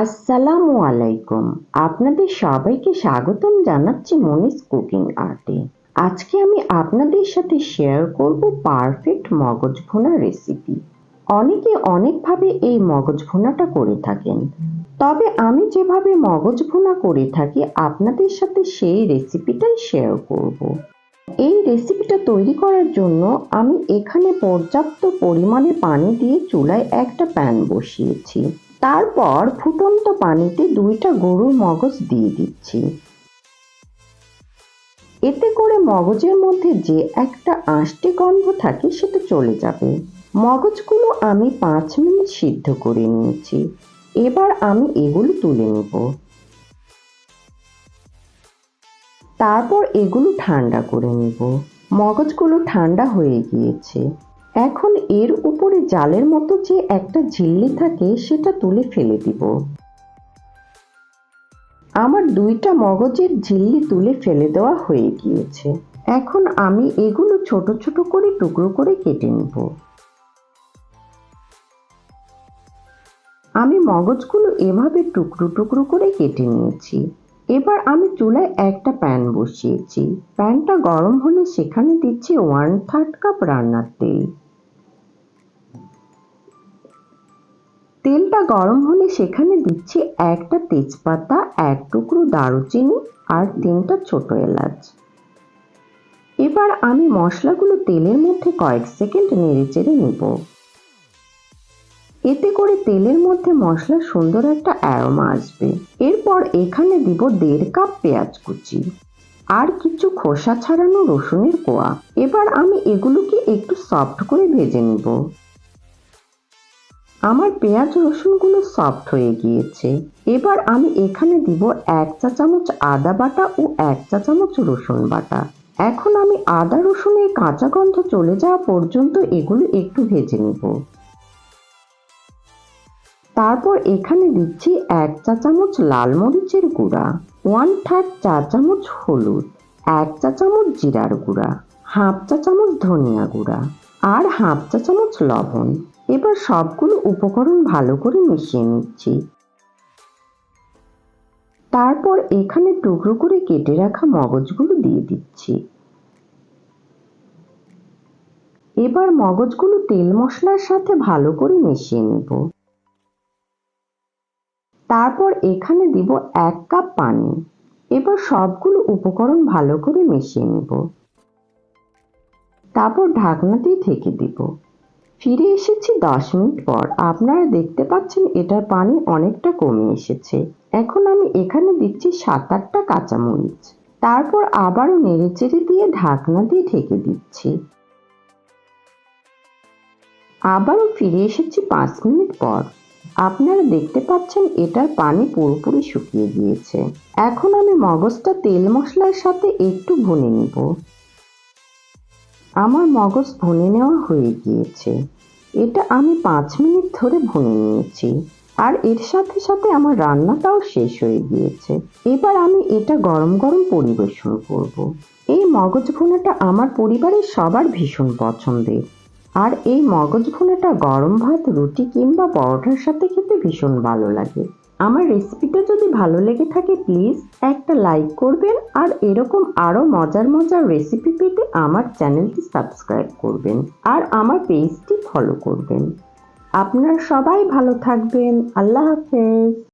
আসসালামু আলাইকুম। আপনাদের সবাইকে স্বাগতম জানাচ্ছি মনিস কুকিং আর্টে। আজকে আমি আপনাদের সাথে শেয়ার করব পারফেক্ট মগজ ভুনা রেসিপি অনেকে অনেকভাবে এই মগজ ভুনাটা করে থাকেন। তবে আমি যেভাবে মগজ ভুনা করে থাকি, আপনাদের সাথে সেই রেসিপিটাই শেয়ার করব। এই রেসিপিটা তৈরি করার জন্য আমি এখানে পর্যাপ্ত পরিমাণে পানি দিয়ে চুলায় একটা প্যান বসিয়েছি। তারপর ফুটন্ত পানিতে দুইটা গরুর মগজ দিয়ে দিচ্ছি। এতে করে মগজের মধ্যে যে একটা আষ্টি গন্ধ থাকে সেটা চলে যাবে। মগজগুলো আমি পাঁচ মিনিট সিদ্ধ করে নিয়েছি। এবার আমি এগুলো তুলে নেব। তারপর এগুলো ঠান্ডা করে নেব। মগজগুলো ঠান্ডা হয়ে গিয়েছে। এখন এর উপরে জালের মতো যে একটা ঝিল্লি থাকে, সেটা তুলে ফেলে দিব। আমার দুইটা মগজের ঝিল্লি তুলে ফেলে দেওয়া হয়ে গিয়েছে। এখন আমি এগুলো ছোট ছোট করে টুকরো করে কেটে নেব। আমি মগজগুলো এভাবে টুকরো টুকরো করে কেটে নিয়েছি। এবার আমি চুলায় একটা প্যান বসিয়েছি। প্যানটা গরম হলে সেখানে দিচ্ছি ওয়ান থার্ড কাপ রান্নার তেল। তেলটা গরম হলে সেখানে দিচ্ছি একটা তেজপাতা, এক টুকরো দারুচিনি আর তিনটা ছোট এলাচ। এবার আমি মশলাগুলো তেলের মধ্যে কয়েক সেকেন্ড নেড়ে চেড়ে নেব। এতে করে তেলের মধ্যে মশলার সুন্দর একটা অ্যারোমা আসবে। এরপর এখানে দিব দেড় কাপ পেঁয়াজ কুচি আর কিছু খোসা ছাড়ানো রসুনের কোয়া। এবার আমি এগুলোকে একটু সফট করে ভেজে নিব। আমার পেঁয়াজ রসুনগুলো সফট হয়ে গিয়েছে। এবার আমি এখানে দিব এক চা চামচ আদা বাটা ও এক চা চামচ রসুন বাটা। এখন আমি আদা রসুনের কাঁচা গন্ধ চলে যাওয়া পর্যন্ত এগুলো একটু ভেজে নিব। তারপর এখানে দিচ্ছি এক চা চামচ লাল মরিচের গুঁড়া ওয়ান থার্ড চা চামচ হলুদ, এক চা চামচ জিরার গুঁড়া হাফ চা চামচ ধনিয়া গুঁড়া। আর হাফ চা চামচ লবণ। এবার সবগুলো উপকরণ ভালো করে মিশিয়ে নিচ্ছি। তারপর এখানে টুকরো করে কেটে রাখা মগজগুলো দিয়ে দিচ্ছি। এবার মগজগুলো তেল মশলার সাথে ভালো করে মিশিয়ে নেব। তারপর এখানে দিব এক কাপ পানি। এবার সবগুলো উপকরণ ভালো করে মিশিয়ে নেব। তারপর ঢাকনা দিয়ে ঢেকে দিব। ফিরে এসেছি দশ মিনিট পর। আপনারা দেখতে পাচ্ছেন এটার পানি অনেকটা কমে এসেছে। এখন আমি এখানে দিচ্ছি সাত আটটা কাঁচামরিচ। তারপর আবারও নেড়েচেড়ে দিয়ে ঢাকনা দিয়ে ঢেকে দিচ্ছি। আবারও ফিরে এসেছি পাঁচ মিনিট পর। আপনারা দেখতে পাচ্ছেন এটার পানি পুরোপুরি শুকিয়ে গিয়েছে। এখন আমি মগজটা তেল মশলার সাথে একটু ভুনে নিব। আমার মগজ ভুনে নেওয়া হয়ে গিয়েছে। এটা আমি পাঁচ মিনিট ধরে ভুনে নিয়েছি। আর এর সাথে সাথে আমার রান্নাটাও শেষ হয়ে গিয়েছে। এবার আমি এটা গরম গরম পরিবেশন করব। এই মগজ ভুনাটা আমার পরিবারের সবার ভীষণ পছন্দের। আর এই মগজ ভুনাটা গরম ভাত, রুটি কিংবা পরোটার সাথে খেতে ভীষণ ভালো লাগে। আমার রেসিপিটা যদি ভালো লেগে থাকে প্লিজ একটা লাইক করবেন আর এরকম আরও মজার মজার রেসিপি পেতে আমার চ্যানেলটি সাবস্ক্রাইব করবেন আর আমার পেজটি ফলো করবেন। আপনারা সবাই ভালো থাকবেন। আল্লাহ হাফেজ।